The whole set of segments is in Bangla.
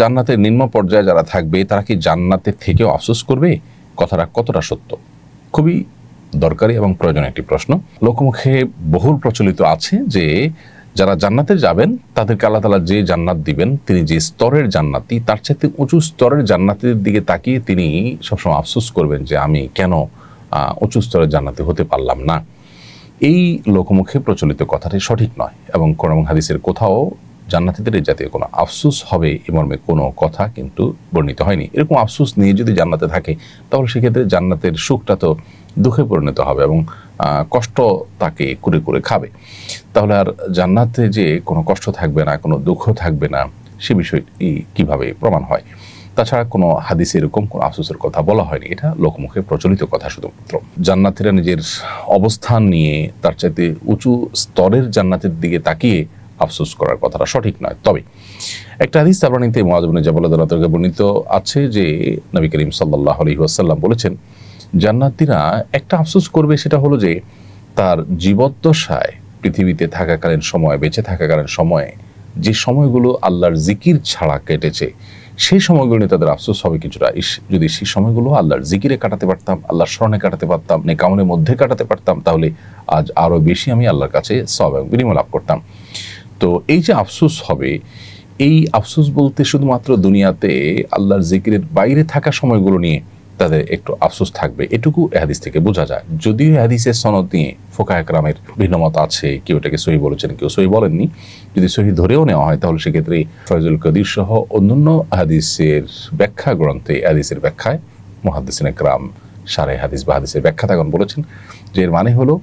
জান্নাতের নিম্ন পর্যায়ে যারা থাকবে, তারা কি জান্নাতের থেকেও আফসোস করবে? কথাটা কতটা সত্য? খুবই দরকারি এবং প্রয়োজনীয় একটি প্রশ্ন। লোকমুখে বহুল প্রচলিত আছে যে, যারা জান্নাতে যাবেন, তাদেরকে আল্লাহ তালা যে জান্নাত দিবেন, তিনি যে স্তরের জান্নাতি, তার চাইতে উঁচু স্তরের জান্নাতের দিকে তাকিয়ে তিনি সবসময় আফসোস করবেন যে, আমি কেন উঁচু স্তরের জান্নাতে হতে পারলাম না। এই লোকমুখে প্রচলিত কথাটি সঠিক নয় এবং কোরআন হাদিসের কোথাও জান্নাতিদের এই জাতীয় কোনো আফসোস হবে এ মর্মে কোনো কথা কিন্তু বর্ণিত হয়নি। এরকম আফসোস নিয়ে যদি জান্নাতে থাকে, তাহলে সেক্ষেত্রে জান্নাতের সুখটা তো দুঃখে পরিণত হবে এবং কষ্ট তাকে কুরে করে খাবে। তাহলে আর জান্নাতে যে কোনো কষ্ট থাকবে না, কোনো দুঃখ থাকবে না, সে বিষয়টি কীভাবে প্রমাণ হয়? তাছাড়া কোনো হাদিসে এরকম কোনো আফসোসের কথা বলা হয়নি। এটা লোকমুখে প্রচলিত কথা শুধুমাত্র। জান্নাতিরা নিজের অবস্থান নিয়ে তার চাইতে উঁচু স্তরের জান্নাতের দিকে তাকিয়ে আফসোস করার কথাটা সঠিক নয়। তবে একটা হাদিস তাবানিতে মহাজবনে জাবালাদকে বর্ণিত আছে যে নবী করিম সাল্লাহ আলহি আসাল্লাম বলেছেন, জান্নাতিরা একটা আফসোস করবে সেটা হলো যে তার জীবদ্দশায় পৃথিবীতে থাকাকালীন সময়, বেঁচে থাকাকালীন সময়ে, যে সময়গুলো আল্লাহর জিকির ছাড়া কেটেছে, সেই সময়গুলো নিয়ে তাদের আফসোস হবে কিছুটা। যদি সেই সময়গুলো আল্লাহর জিকিরে কাটাতে পারতাম, আল্লাহর স্মরণে কাটাতে পারতাম নেকামনের মধ্যে কাটাতে পারতাম, তাহলে আজ আরও বেশি আমি আল্লাহর কাছে সব এবং বিনিময় লাভ করতাম। তো এই যে আফসোস হবে, এই আফসোস বলতে শুধুমাত্র দুনিয়াতে আল্লাহর জিকিরের বাইরে থাকা সময়গুলো নিয়ে তাদের একটু আফসোস থাকবে। এটুকু এ হাদিস থেকে বোঝা যায়। যদিও এ হাদিসের সনদ নিয়ে ফোকা একরামের ভিন্ন মত আছে, কেউ এটাকে সহি বলেছেন, কেউ সহি বলেননি। যদি সহি ধরেও নেওয়া হয়, তাহলে সেক্ষেত্রে ফয়জুল কদির সহ অন্যান্য হাদিসের ব্যাখ্যা গ্রন্থে এ হাদিসের ব্যাখ্যায় মহাদিসিন একরাম সারে হাদিস বা হাদিসের ব্যাখ্যা তখন বলেছেন যে এর মানে হলো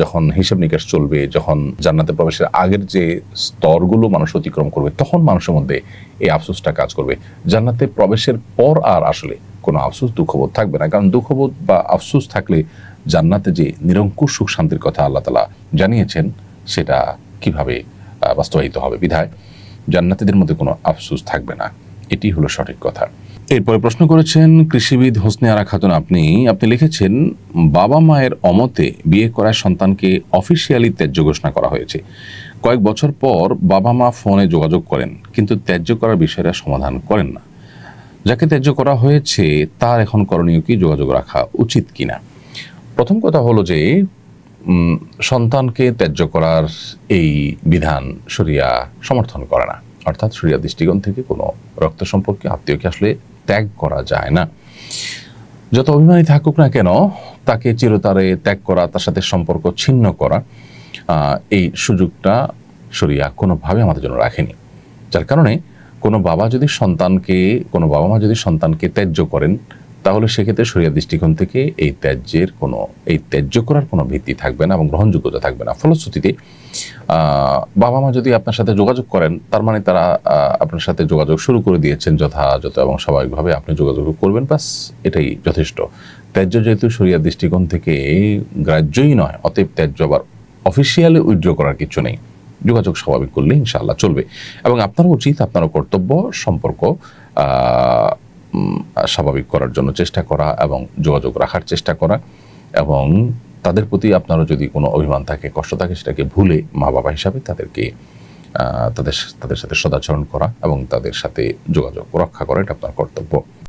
যখন হিসাব নিকাশ চলবে, যখন জান্নাতে প্রবেশের আগের যে স্তরগুলো মানুষ অতিক্রম করবে, তখন মানুষের মধ্যে এই আফসোসটা কাজ করবে। জান্নাতে প্রবেশের পর আর আসলে কোনো আফসোস, দুঃখবোধ থাকবে না। কারণ দুঃখবোধ বা আফসোস থাকলে জান্নাতে যে নিরঙ্কুশ সুখ শান্তির কথা আল্লাহ তালা জানিয়েছেন, সেটা কীভাবে বাস্তবায়িত হবে? বিধায়, জান্নাতিদের মধ্যে কোনো আফসোস থাকবে না। এটি হলো সঠিক কথা। এরপরে প্রশ্ন করেছেন, কৃষিবিদ হোসনে আরা খাতুন, আপনি আপনি লিখেছেন, বাবা মায়ের অমতে বিয়ে করা সন্তানকে অফিসিয়ালি ত্যায্য ঘোষণা করা হয়েছে। কয়েক বছর পর বাবা মা ফোনে যোগাযোগ করেন, কিন্তু ত্যায্য করার বিষয়টা সমাধান করেন না। যাকে ত্যায্য করা হয়েছে, তার এখন করণীয় কি, যোগাযোগ রাখা উচিত কিনা? প্রথম কথা হলো যে সন্তানকে ত্যায্য করার এই বিধান শরিয়া সমর্থন করে না। অর্থাৎ সরিয়া দৃষ্টিকোণ থেকে কোনো রক্ত সম্পর্কে আত্মীয়কে আসলে ত্যাগ করা যায় না। যত অভিমানী থাকুক না কেন, তাকে চিরতারে ত্যাগ করা, তার সাথে সম্পর্ক ছিন্ন করা এই সুযোগটা শরিয়া কোনোভাবে আমাদের জন্য রাখেনি। যার কারণে কোনো বাবা যদি সন্তানকে, কোনো বাবা মা যদি সন্তানকে ত্যায্য করেন তাহলে সেক্ষেত্রে শরিয়া দৃষ্টিকোণ থেকে এই ত্যায্যের কোনো, এই ত্যায্য করার কোনো ভিত্তি থাকবে না এবং গ্রহণযোগ্যতা থাকবে না। ফলশ্রুতিতে বাবা মা যদি আপনার সাথে যোগাযোগ করেন, তার মানে তারা আপনার সাথে যোগাযোগ শুরু করে দিয়েছেন যথাযথ এবং স্বাভাবিকভাবে আপনি যোগাযোগ করবেন বাস এটাই যথেষ্ট। ত্যায্য যেহেতু শরিয়া দৃষ্টিকোণ থেকে গ্রাহ্যই নয়, অতএব ত্যায্য আবার অফিসিয়ালি উইথড্র করার কিছু নেই। যোগাযোগ স্বাভাবিক করলে ইনশাআল্লাহ চলবে। এবং আপনারও উচিত, আপনারও কর্তব্য, সম্পর্ক স্বাভাবিক করার জন্য চেষ্টা করা এবং যোগাযোগ রাখার চেষ্টা করা এবং তাদের প্রতি আপনারও যদি কোনো অভিমান থাকে, কষ্ট থাকে, সেটাকে ভুলে মা বাবা হিসাবে তাদেরকে তাদের তাদের সাথে সদাচরণ করা এবং তাদের সাথে যোগাযোগ রক্ষা করা, এটা আপনার কর্তব্য।